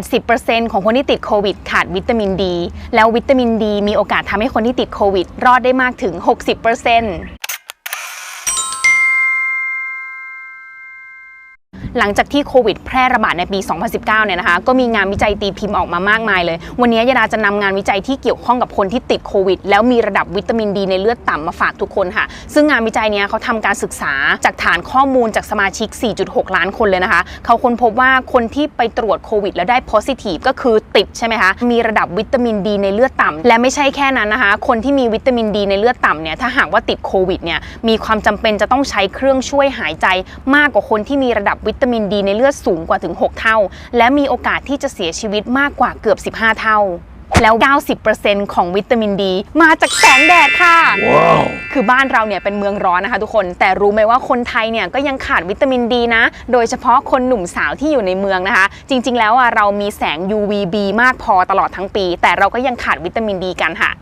80%ของคนที่ติดโควิดขาดวิตามินดี แล้ววิตามินดีมีโอกาสทำให้คนที่ติดโควิด รอดได้มากถึง 60% หลังจากที่โควิดแพร่ระบาดในปี 2019 เนี่ยนะคะ ก็มีงานวิจัยตีพิมพ์ออกมามากมายเลย วันนี้ยาดาจะนำงานวิจัยที่เกี่ยวข้องกับคนที่ติดโควิด แล้วมีระดับวิตามินดีในเลือดต่ำมาฝากทุกคนค่ะ ซึ่งงานวิจัยเนี้ยเขาทำการศึกษาจากฐานข้อมูลจากสมาชิก 4.6 ล้านคนเลยนะคะ เขาค้นพบว่าคนที่ไปตรวจโควิด แล้วได้ positive ก็คือติดใช่ไหมคะ มีระดับวิตามินดีในเลือดต่ำและไม่ใช่แค่นั้นนะคะ คนที่มีวิตามินดีในเลือดต่ำเนี่ย ถ้าหากว่าติดโควิดเนี่ย มีความจำเป็นจะต้องใช้เครื่องช่วยหายใจมากกว่าคนที่มีระดับวิตามินดีในเลือดสูงกว่าถึง 6 เท่า และมีโอกาสที่จะเสียชีวิตมากกว่าเกือบ 15 เท่าแล้ว 90%ของวิตามินดี มาจากแสงแดดค่ะคือบ้านเราเนี่ยเป็นเมืองร้อนนะคะทุกคน แต่รู้ไหมว่าคนไทยเนี่ยก็ยังขาดวิตามินดีนะ โดยเฉพาะคนหนุ่มสาวที่อยู่ในเมืองนะคะ จริง ๆ แล้วอะเรามีแสง UVB มากพอตลอดทั้งปี แต่เราก็ยังขาดวิตามินดีกันค่ะ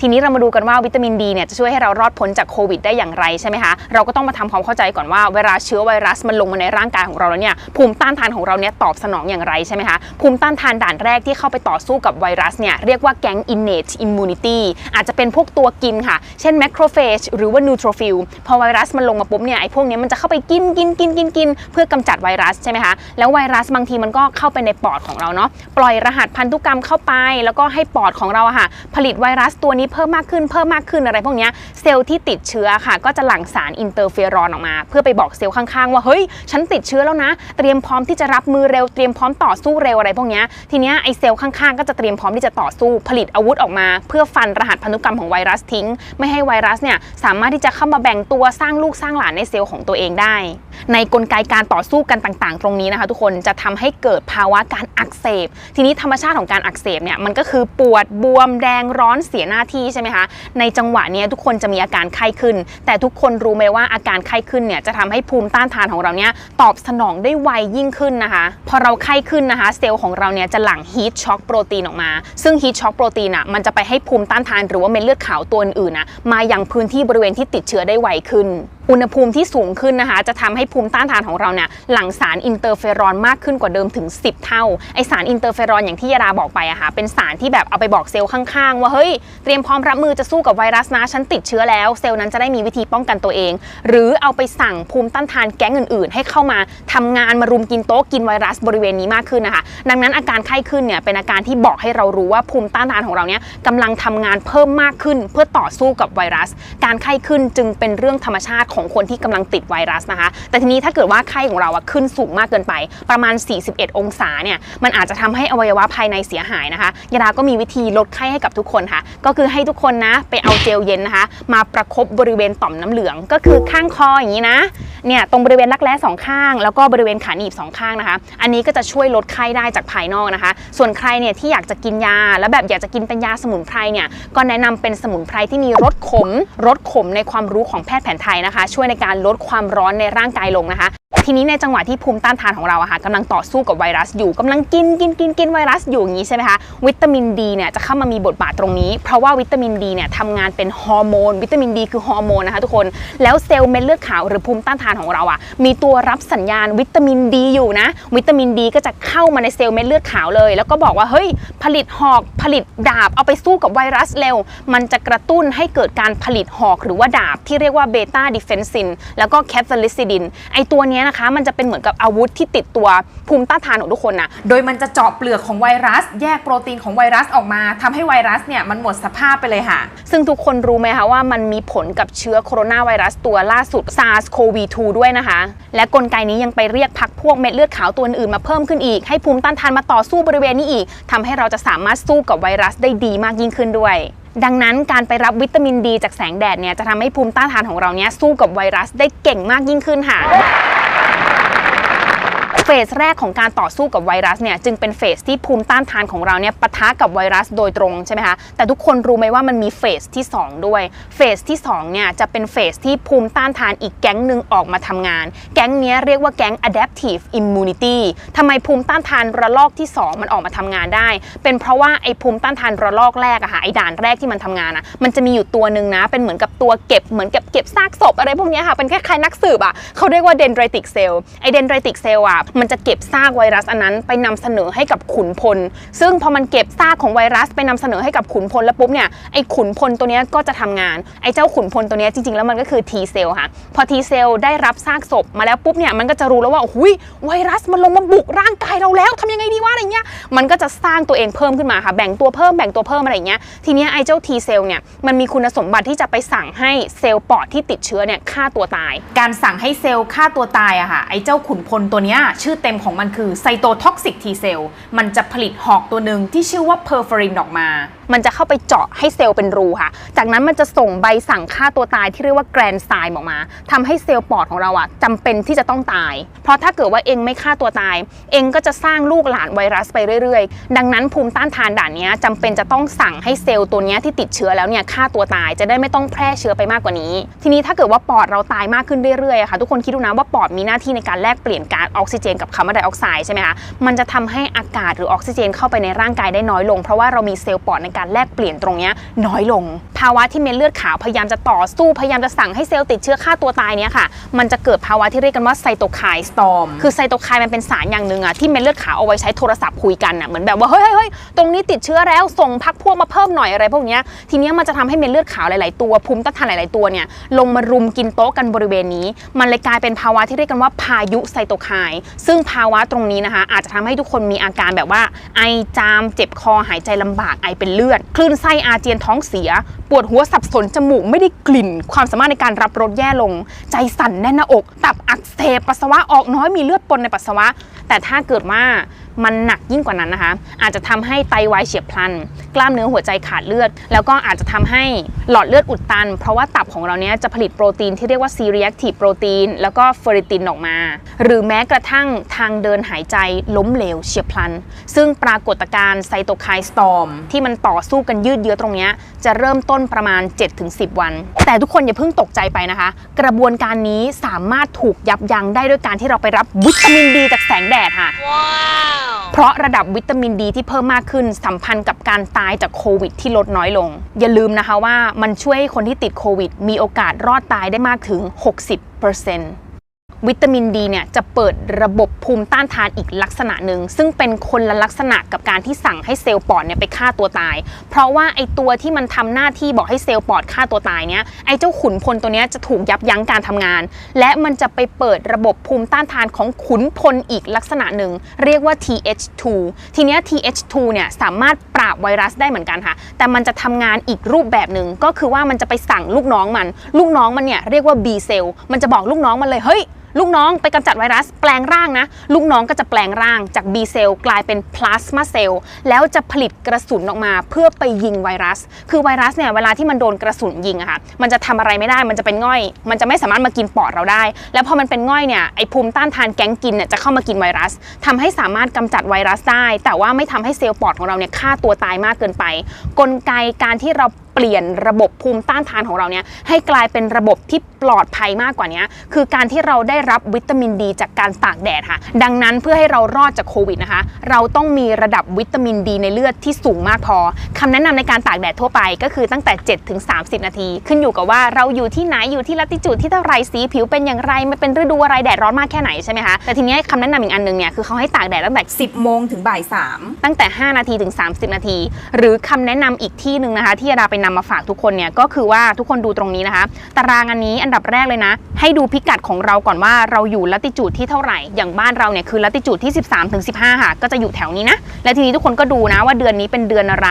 ทีนี้เรามาดูกันว่าวิตามินดีเนี่ยจะช่วยให้เรารอดพ้นจากโควิดได้อย่างไรใช่ไหมคะเราก็ต้องมาทำความเข้าใจก่อนว่าเวลาเชื้อไวรัสมันลงมาในร่างกายของเราแล้วเนี่ยภูมิต้านทานของเราเนี่ยตอบสนองอย่างไรใช่ไหมคะภูมิต้านทานด่านแรกที่เข้าไปต่อสู้กับไวรัสเนี่ยเรียกว่าแก๊ง innate immunity อาจจะเป็นพวกตัวกินค่ะ เช่น macrophage หรือว่า neutrophil พอไวรัสมันลงมาปุ๊บเนี่ยไอ้พวกนี้มันจะเข้าไปกินกินกินกินกินเพื่อกำจัดไวรัสใช่ไหมคะแล้วไวรัสบางทีมันก็เข้าไปในปอดของเราเนาะปล่อยรหัสพันธุกรรมเข้าไป แล้วก็ให้ปอดของเราค่ะผลิตไวรัสตัวนี้เพิ่มมากขึ้นเพิ่มมากขึ้นอะไรพวกนี้เซลล์ที่ติดเชื้อค่ะ ก็จะหลั่งสารอินเตอร์เฟอรอนออกมา เพื่อไปบอกเซลล์ข้างๆ ว่าเฮ้ย ฉันติดเชื้อแล้วนะ เตรียมพร้อมที่จะรับมือเร็วเตรียมพร้อมต่อสู้เร็วอะไรพวกนี้ทีนี้ไอเซลล์ข้างๆ ก็จะเตรียมพร้อมที่จะต่อสู้ผลิตอาวุธออกมา เพื่อฟันรหัสพันธุกรรมของไวรัสทิ้ง ไม่ให้ไวรัสเนี่ยสามารถที่จะเข้ามาแบ่งตัวสร้างลูกสร้างหลานในเซลล์ของตัวเองได้ ในกลไกการต่อสู้กันต่างๆ ตรงนี้นะคะ ทุกคนจะทำให้เกิดภาวะการอักเสบ ทีนี้ธรรมชาติของการอักเสบเนี่ยมันก็คือปวดบวมแดงร้อนเสียหน้าที่ใช่ไหมคะ ในจังหวะนี้ทุกคนจะมีอาการไข้ขึ้น แต่ทุกคนรู้ไหมว่าอาการไข้ขึ้นเนี่ยจะทำให้ภูมิต้านทานของเราเนี่ยตอบสนองได้ไวยิ่งขึ้นนะคะ พอเราไข้ขึ้นนะคะ เซลล์ของเราเนี่ยจะหลั่งฮีทช็อคโปรตีนออกมา ซึ่งฮีทช็อคโปรตีนอะมันจะไปให้ภูมิต้านทานหรือว่าเม็ดเลือดขาวตัวอื่นๆนะมายังพื้นที่บริเวณที่ติดเชื้อได้ไวขึ้น อุณหภูมิที่สูงขึ้นนะคะ จะทำให้ภูมิต้านทานของเราเนี่ยหลั่งสารอินเตอร์เฟอรอนมากขึ้นกว่าเดิมถึง 10 เท่า ไอสารอินเตอร์เฟอรอนอย่างที่ยาดาบอกไปอะค่ะเป็นสารที่แบบเอาไปบอกเซลล์ข้างๆ ว่าเฮ้ยเตรียมพร้อมรับมือจะสู้กับไวรัสนะฉันติดเชื้อแล้ว เซลล์นั้นจะได้มีวิธีป้องกันตัวเอง หรือเอาไปสั่งภูมิต้านทานแก๊งอื่นๆ ให้เข้ามาทำงานมารุมกินโต๊ะกินไวรัสบริเวณนี้มากขึ้นนะคะ ดังนั้นอาการไข้ขึ้นเนี่ยเป็นอาการที่บอกให้เรารู้ว่าภูมิต้านทานของเราเนี่ยกำลังทำงานเพิ่มมากขึ้น เพื่อต่อสู้กับไวรัส การไข้ขึ้นจึงเป็นเรื่องธรรมชาติของคนที่กำลังติดไวรัสนะคะ แต่ทีนี้ถ้าเกิดว่าไข้ของเราอะขึ้นสูงมากเกินไป ประมาณ 41 องศาเนี่ย มันอาจจะทำให้อวัยวะภายในเสียหายนะคะ ยาดาก็มีวิธีลดไข้ให้กับทุกคนค่ะ ก็คือให้ทุกคนนะไปเอาเจลเย็นนะคะ มาประคบบริเวณต่อมน้ำเหลือง ก็คือข้างคออย่างนี้นะ เนี่ยตรงบริเวณรักแร้สองข้าง แล้วก็บริเวณขาหนีบสองข้างนะคะ อันนี้ก็จะช่วยลดไข้ได้จากภายนอกนะคะ ส่วนใครเนี่ยที่อยากจะกินยา แล้วแบบอยากจะกินเป็นยาสมุนไพรเนี่ยก็แนะนำเป็นสมุนไพรที่มีรสขมรสขมในความรู้ของแพทย์แผนไทยนะคะ ช่วยในการลดความร้อนในร่างกายลงนะคะ ทีนี้ในจังหวะที่ภูมิต้านทานของเราอะค่ะกำลังต่อสู้กับไวรัสอยู่กำลังกินกินกินกินไวรัสอยู่อย่างนี้ใช่ไหมคะวิตามินดีเนี่ยจะเข้ามามีบทบาทตรงนี้ เพราะว่าวิตามินดีเนี่ยทำงานเป็นฮอร์โมน วิตามินดีคือฮอร์โมนนะคะทุกคนแล้วเซลล์เม็ดเลือดขาวหรือภูมิต้านทานของเราอะมีตัวรับสัญญาณวิตามินดีอยู่นะ วิตามินดีก็จะเข้ามาในเซลล์เม็ดเลือดขาวเลย แล้วก็บอกว่าเฮ้ยผลิตหอกผลิตดาบเอาไปสู้กับไวรัสเร็ว มันจะกระตุ้นให้เกิดการผลิตหอกหรือว่าดาบที่เรียกว่าเบต้าดิเฟนซินแล้วก็แคทาลิซิดินไอตัวเนี้ยนะคะ มันจะเป็นเหมือนกับอาวุธที่ติดตัวภูมิต้านทานของทุกคนนะโดยมันจะเจาะเปลือกของไวรัส แยกโปรตีนของไวรัสออกมาทำให้ไวรัสเนี่ยมันหมดสภาพไปเลยค่ะ ซึ่งทุกคนรู้ไหมคะว่ามันมีผลกับเชื้อโคโรนาไวรัสตัวล่าสุด SARS-CoV-2 ด้วยนะคะ และกลไกนี้ยังไปเรียกพักพวกเม็ดเลือดขาวตัวอื่นมาเพิ่มขึ้นอีกให้ภูมิต้านทานมาต่อสู้บริเวณนี้อีกทำให้เราจะสามารถสู้กับไวรัสได้ดีมากยิ่งขึ้นด้วยดังนั้นการไปรับวิตามินดีจากแสงแดดเนี่ยจะทำให้ภูมิต้านทานของเราเนี่ยสู้กับไวรัสได้เก่งมากยิ่งขึ้นค่ะ เฟสแรกของการต่อสู้กับไวรัสเนี่ยจึงเป็นเฟสที่ภูมิต้านทานของเราเนี่ยปะทะกับไวรัสโดยตรงใช่ไหมคะแต่ทุกคนรู้ไหมว่ามันมีเฟสที่ 2 ด้วยเฟสที่2เนี่ยจะเป็นเฟสที่ภูมิต้านทานอีกแก๊งหนึ่งออกมาทำงาน แก๊งนี้เรียกว่าแก๊ง adaptive immunity ทำไมภูมิต้านทานระลอกที่ 2 มันออกมาทำงานได้ เป็นเพราะว่าไอ้ภูมิต้านทานระลอกแรกอะค่ะไอ้ด่านแรกที่มันทำงานอะมันจะมีอยู่ตัวหนึ่งนะเป็นเหมือนกับตัวเก็บเหมือนกับเก็บซากศพอะไรพวกนี้ค่ะเป็นคล้ายๆนักสืบอะเขาเรียกว่า dendritic cell ไอ้ dendritic cell อะมันจะเก็บซากไวรัสอันนั้นไปนำเสนอให้กับขุนพล ซึ่งพอมันเก็บซากของไวรัสไปนำเสนอให้กับขุนพลแล้วปุ๊บเนี่ยไอ้ขุนพลตัวนี้ก็จะทำงาน ไอ้เจ้าขุนพลตัวนี้จริงๆ แล้วมันก็คือ T เซลค่ะ พอ T เซลได้รับซากศพมาแล้วปุ๊บเนี่ยมันก็จะรู้แล้วว่าโอ้ยไวรัสมันลงมาบุกร่างกายเราแล้วทำยังไงดีวะอะไรเงี้ยมันก็จะสร้างตัวเองเพิ่มขึ้นมาค่ะแบ่งตัวเพิ่มแบ่งตัวเพิ่มอะไรเงี้ยทีเนี้ยไอ้เจ้า T เซลเนี่ยมันมีคุณสมบัติที่จะไปสั่งให้เซลล์ปอดที่ติดเชื้อเนี่ยฆ่าตัวตาย การสั่งให้เซลล์ฆ่าตัวตายอะค่ะไอ้เจ้าขุนพลตัวเนี้ยชื่อเต็มของมันคือไซโตท็อกซิกทีเซลมันจะผลิตหอกตัวหนึ่งที่ชื่อว่าเพอร์ฟอรินออกมา มันจะเข้าไปเจาะให้เซลล์เป็นรูค่ะ จากนั้นมันจะส่งใบสั่งฆ่าตัวตายที่เรียกว่าแกรนไซม์ออกมาทำให้เซลล์ปอดของเราอะจำเป็นที่จะต้องตาย เพราะถ้าเกิดว่าเองไม่ฆ่าตัวตาย เองก็จะสร้างลูกหลานไวรัสไปเรื่อยๆ ดังนั้นภูมิต้านทานด่านนี้ยจำเป็นจะต้องสั่งให้เซลล์ตัวนี้ที่ติดเชื้อแล้วเนี่ยฆ่าตัวตายจะได้ไม่ต้องแพร่เชื้อไปมากกว่านี้ ทีนี้ถ้าเกิดว่าปอดเราตายมากขึ้นเรื่อยๆค่ะทุกคนคิดดูนะว่าปอดมีหน้าที่ในการแลกเปลี่ยนก๊าซออกซิเจนกับคาร์บอนไดออกไซด์ใช่ไหมคะ มันจะทำให้อากาศหรือออกซิเจนเข้าไปในร่างกายได้น้อยลง เพราะว่าเรามีเซลล์ปอดในการแลกเปลี่ยนตรงนี้น้อยลง ภาวะที่เม็ดเลือดขาวพยายามจะต่อสู้พยายามจะสั่งให้เซลล์ติดเชื้อฆ่าตัวตายเนี้ยค่ะ มันจะเกิดภาวะที่เรียกกันว่าไซโตไคน์สตอมคือไซโตไคน์มันเป็นสารอย่างหนึ่งอะที่เม็ดเลือดขาวเอาไว้ใช้โทรศัพท์คุยกันอะเหมือนแบบว่าเฮ้ยเฮ้ยเฮ้ยตรงนี้ติดเชื้อแล้วส่งพักพวกมาเพิ่มหน่อยอะไรพวกเนี้ยทีเนี้ยมันจะทำให้เม็ดเลือดขาวหลาย ๆ ตัวภูมิต้านทานหลาย ๆ ตัวเนี่ยลงมารุมกินโต๊ะกันบริเวณนี้ มันเลยกลายเป็นภาวะที่เรียกกันว่าพายุไซโตไคน์ซึ่งภาวะตรงนี้นะคะ อาจจะทำให้ทุกคนมีอาการแบบว่า ไอจามเจ็บคอหายใจลำบากไอเป็นเลือด คลื่นไส้อาเจียนท้องเสีย ปวดหัวสับสนจมูกไม่ได้กลิ่น ความสามารถในการรับรสแย่ลง ใจสั่นแน่นหน้าอก ตับอักเสบปัสสาวะออกน้อยมีเลือดปนในปัสสาวะ แต่ถ้าเกิดว่า มันหนักยิ่งกว่านั้นนะคะ อาจจะทำให้ไตวายเฉียบพลัน กล้ามเนื้อหัวใจขาดเลือด แล้วก็อาจจะทำให้หลอดเลือดอุดตัน เพราะว่าตับของเราเนี้ยจะผลิตโปรตีนที่เรียกว่า C-reactive โปรตีนแล้วก็เฟอริตินออกมา หรือแม้กระทั่งทางเดินหายใจล้มเหลวเฉียบพลัน ซึ่งปรากฏการณ์ไซโตไคน์สตอมที่มันต่อสู้กันยืดเยื้อตรงเนี้ยจะเริ่มต้นประมาณ 7-10 วัน แต่ทุกคนอย่าเพิ่งตกใจไปนะคะ กระบวนการนี้สามารถถูกยับยั้งได้ด้วยการที่เราไปรับวิตามินดีจากแสงแดดค่ะ เพราะระดับวิตามินดีที่เพิ่มมากขึ้นสัมพันธ์กับการตายจากโควิดที่ลดน้อยลง อย่าลืมนะคะว่ามันช่วยให้คนที่ติดโควิดมีโอกาสรอดตายได้มากถึง 60% วิตามินดีเนี่ยจะเปิดระบบภูมิต้านทานอีกลักษณะหนึ่งซึ่งเป็นคนละลักษณะกับการที่สั่งให้เซลล์ปอดเนี่ยไปฆ่าตัวตาย เพราะว่าไอตัวที่มันทำหน้าที่บอกให้เซลล์ปอดฆ่าตัวตายเนี่ยไอเจ้าขุนพลตัวเนี้ยจะถูกยับยั้งการทำงาน และมันจะไปเปิดระบบภูมิต้านทานของขุนพลอีกลักษณะหนึ่งเรียกว่า TH2 ทีเนี้ย TH2 เนี่ยสามารถปราบไวรัสได้เหมือนกันค่ะ แต่มันจะทำงานอีกรูปแบบหนึ่งก็คือว่ามันจะไปสั่งลูกน้องมัน ลูกน้องมันเนี่ยเรียกว่า B เซลล์มันจะบอกลูกน้องมันเลยเฮ้ยลูกน้องไปกำจัดไวรัสแปลงร่างนะ ลูกน้องก็จะแปลงร่างจาก B เซลล์กลายเป็นพลาสมาเซลล์แล้วจะผลิตกระสุนออกมา เพื่อไปยิงไวรัส คือไวรัสเนี่ยเวลาที่มันโดนกระสุนยิงอะค่ะมันจะทำอะไรไม่ได้มันจะเป็นง่อย มันจะไม่สามารถมากินปอดเราได้ แล้วพอมันเป็นง่อยเนี่ยไอภูมิต้านทานแก๊งกินเนี่ยจะเข้ามากินไวรัสทำให้สามารถกำจัดไวรัสได้ แต่ว่าไม่ทำให้เซลล์ปอดของเราเนี่ยฆ่าตัวตายมากเกินไป กลไกการที่เรา เปลี่ยนระบบภูมิต้านทานของเราเนี่ยให้กลายเป็นระบบที่ปลอดภัยมากกว่านี้คือการที่เราได้รับวิตามินดี จากการตากแดดค่ะ ดังนั้นเพื่อให้เรารอดจากโควิดนะคะ เราต้องมีระดับวิตามินดีในเลือดที่สูงมากพอคำแนะนำในการตากแดดทั่วไปก็คือตั้งแต่ 7 ถึง 30 นาที ขึ้นอยู่กับว่าเราอยู่ที่ไหนอยู่ที่ลัติจูดที่เท่าไรสีผิวเป็นอย่างไรมันเป็นฤดูอะไรแดดร้อนมากแค่ไหนใช่ไหมคะแต่ทีนี้คำแนะนำอีกอันหนึงเนี่ยคือเขาให้ตากแดดตั้งแต่ 10 โมงถึงบ่ายตั้งแต่ 5 นาทีถึง 30 นาที หรือคำแนะนำอีกที่หนึ่งนะคะที่ดาไปนำมาฝากทุกคนเนี่ยก็คือว่าทุกคนดูตรงนี้นะคะ ตารางอันนี้อันดับแรกเลยนะ ให้ดูพิกัดของเราก่อนว่าเราอยู่ลัติจูดที่เท่าไหร่อย่างบ้านเราเนี่ยคือลัติจูดที่ 13ถึง15 ค่ะ ก็จะอยู่แถวนี้นะ และทีนี้ทุกคนก็ดูนะว่าเดือนนี้เป็นเดือนอะไร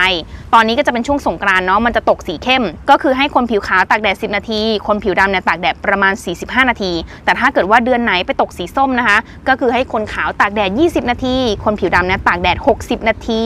ตอนนี้ก็จะเป็นช่วงสงกรานเนาะมันจะตกสีเข้ม ก็คือให้คนผิวขาวตากแดด 10 นาที คนผิวดำเนี่ยตากแดดประมาณ 45 นาที แต่ถ้าเกิดว่าเดือนไหนไปตกสีส้มนะคะ ก็คือให้คนขาวตากแดด 20 นาที คนผิวดำเนี่ยตากแดด 60 นาที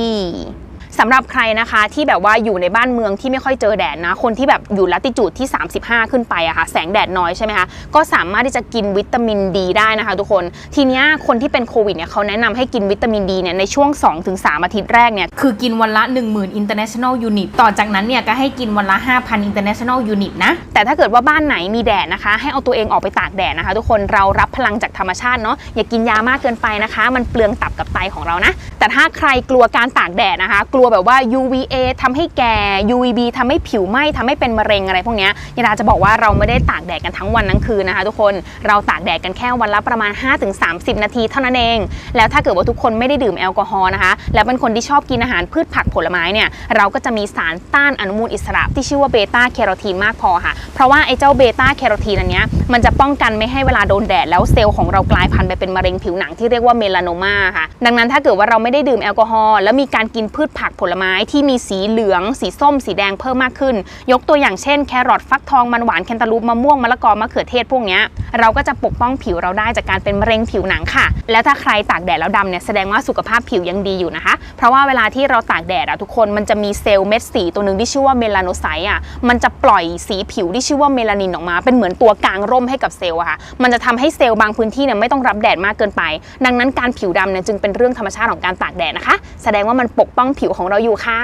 สำหรับใครนะคะที่แบบว่าอยู่ในบ้านเมืองที่ไม่ค่อยเจอแดดนะ คนที่แบบอยู่ลัติจูดที่ 35 ขึ้นไปอะค่ะแสงแดดน้อยใช่ไหมคะก็สามารถที่จะกินวิตามินดีได้นะคะทุกคนทีเนี้ยคนที่เป็นโควิดเนี่ยเขาแนะนำให้กินวิตามินดีเนี่ยในช่วง 2-3 อาทิตย์แรกเนี่ย3คือกินวันละ 10,000 international unit ต่อจากนั้นเนี่ยก็ให้กินวันละ 5,000 international unit นะ แต่ถ้าเกิดว่าบ้านไหนมีแดดนะคะ ให้เอาตัวเองออกไปตากแดดนะคะ ทุกคนเรารับพลังจากธรรมชาติเนาะอย่ากินยามากเกินไปนะคะ มันเปลืองตับกับไตของเรานะ แต่ถ้าใครกลัวการตากแดดนะคะ กลัวแบบว่า UVA ทำให้แก่ UVB ทำให้ผิวไหม้ทำให้เป็นมะเร็งอะไรพวกนี้ยาดาจะบอกว่าเราไม่ได้ตากแดดกันทั้งวันทั้งคืนนะคะ ทุกคนเราตากแดดกันแค่วันละประมาณ 5-30 นาทีเท่านั้นเอง แล้วถ้าเกิดว่าทุกคนไม่ได้ดื่มแอลกอฮอล์นะคะ แล้วเป็นคนที่ชอบกินอาหารพืชผักผลไม้เนี่ยเราก็จะมีสารต้านอนุมูลอิสระ ที่ชื่อว่าเบต้าแคโรทีนมากพอค่ะ เพราะว่าไอ้เจ้าเบต้าแคโรทีนอันเนี้ยมันจะป้องกันไม่ให้เวลาโดนแดดแล้วเซลล์ของเรากลายพันธุ์ไปเป็นมะเร็งผิวหนังที่เรียกว่าเมลานโนมาค่ะ ดังนั้นถ้าเกิดว่าเราไม่ได้ดื่มแอลกอฮอล์แล้วมีการกินพืชผักผลไม้ที่มีสีเหลือง สีส้ม สีแดงเพิ่มมากขึ้น ยกตัวอย่างเช่นแครอทฟักทองมันหวานแคนตาลูปมะม่วงมะละกอมะเขือเทศพวกนี้เราก็จะปกป้องผิวเราได้จากการเป็นมะเร็งผิวหนังค่ะ แล้วถ้าใครตากแดดแล้วดำเนี่ยแสดงว่าสุขภาพผิวยังดีอยู่นะคะ เพราะว่าเวลาที่เราตากแดดอะทุกคนมันจะมีเซลล์เม็ดสีตัวหนึ่งที่ชื่อว่าเมลาโนไซต์อะมันจะปล่อยสีผิวที่ชื่อว่าเมลานินออกมา เป็นเหมือนตัวกลางร่มให้กับเซลล์อะค่ะมันจะทำให้เซลล์บางพื้นที่เนี่ยไม่ต้องรับแดดมากเกินไป ดังนั้นการผิวดำเนี่ยจึงเป็นเรื่องธรรมชาติของการตากแดดนะคะ แสดงว่ามันปกป้องผิวของเราอยู่ค่ะ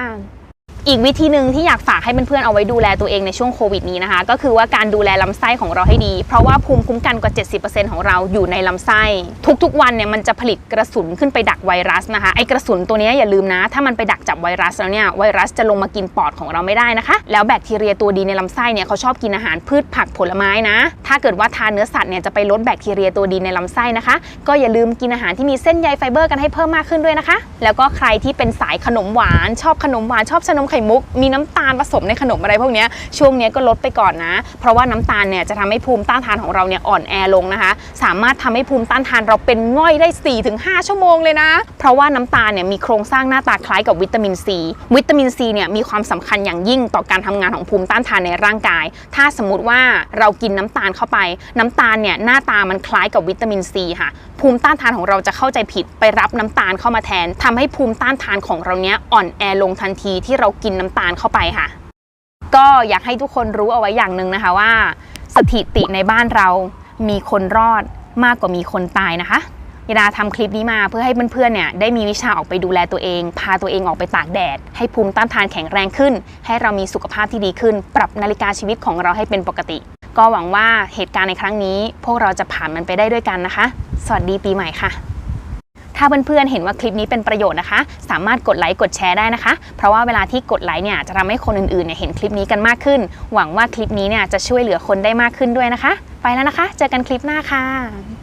อีกวิธีหนึ่งที่อยากฝากให้เพื่อนๆเอาไว้ดูแลตัวเองในช่วงโควิดนี้นะคะ ก็คือว่าการดูแลลำไส้ของเราให้ดี เพราะว่าภูมิคุ้มกันกว่า 70%ของเราอยู่ในลำไส้ ทุกๆวันเนี่ยมันจะผลิตกระสุนขึ้นไปดักไวรัสนะคะไอกระสุนตัวนี้อย่าลืมนะ ถ้ามันไปดักจับไวรัสแล้วเนี่ยไวรัสจะลงมากินปอดของเราไม่ได้นะคะ แล้วแบคทีเรียตัวดีในลำไส้เนี่ยเขาชอบกินอาหารพืชผักผลไม้นะ ถ้าเกิดว่าทานเนื้อสัตว์เนี่ยจะไปลดแบคทีเรียตัวดีในลำไส้นะคะ ก็อย่าลืมกินอาหารที่มีเส้นใยไฟเบอร์กันให้เพิ่มมากขึ้นด้วยนะคะ แล้วก็ใครที่เป็นสายขนมหวานชอบขนมหวานชอบชานมไขมุก มีน้ำตาลผสมในขนมอะไรพวกนี้ช่วงนี้ก็ลดไปก่อนนะ เพราะว่าน้ำตาลเนี่ยจะทำให้ภูมิต้านทานของเราเนี่ยอ่อนแอลงนะคะ สามารถทำให้ภูมิต้านทานเราเป็นง่อยได้ 4-5 ชั่วโมงเลยนะ เพราะว่าน้ำตาลเนี่ยมีโครงสร้างหน้าตาคล้ายกับวิตามินซีวิตามินซีเนี่ยมีความสำคัญอย่างยิ่งต่อการทำงานของภูมิต้านทานในร่างกาย ถ้าสมมติว่าเรากินน้ำตาลเข้าไป น้ำตาลเนี่ยหน้าตามันคล้ายกับวิตามินซีค่ะภูมิต้านทานของเราจะเข้าใจผิดไปรับน้ำตาลเข้ามาแทนทำให้ภูมิต้านทานของเราเนี้ยอ่อนแอลงทันทีที่เรากินน้ำตาลเข้าไปค่ะ ก็อยากให้ทุกคนรู้เอาไว้อย่างหนึ่งนะคะว่า สถิติในบ้านเรามีคนรอดมากกว่ามีคนตายนะคะ ยดาทำคลิปนี้มาเพื่อให้เพื่อนๆเนี่ยได้มีวิชาออกไปดูแลตัวเอง พาตัวเองออกไปตากแดด ให้ภูมิต้านทานแข็งแรงขึ้น ให้เรามีสุขภาพที่ดีขึ้น ปรับนาฬิกาชีวิตของเราให้เป็นปกติ ก็หวังว่าเหตุการณ์ในครั้งนี้ พวกเราจะผ่านมันไปได้ด้วยกันนะคะ สวัสดีปีใหม่ค่ะ ถ้าเพื่อนๆเห็นว่าคลิปนี้เป็นประโยชน์นะคะ สามารถกดไลค์กดแชร์ได้นะคะ เพราะว่าเวลาที่กดไลค์เนี่ยจะทำให้คนอื่นๆเนี่ยเห็นคลิปนี้กันมากขึ้น หวังว่าคลิปนี้เนี่ยจะช่วยเหลือคนได้มากขึ้นด้วยนะคะ ไปแล้วนะคะ เจอกันคลิปหน้าค่ะ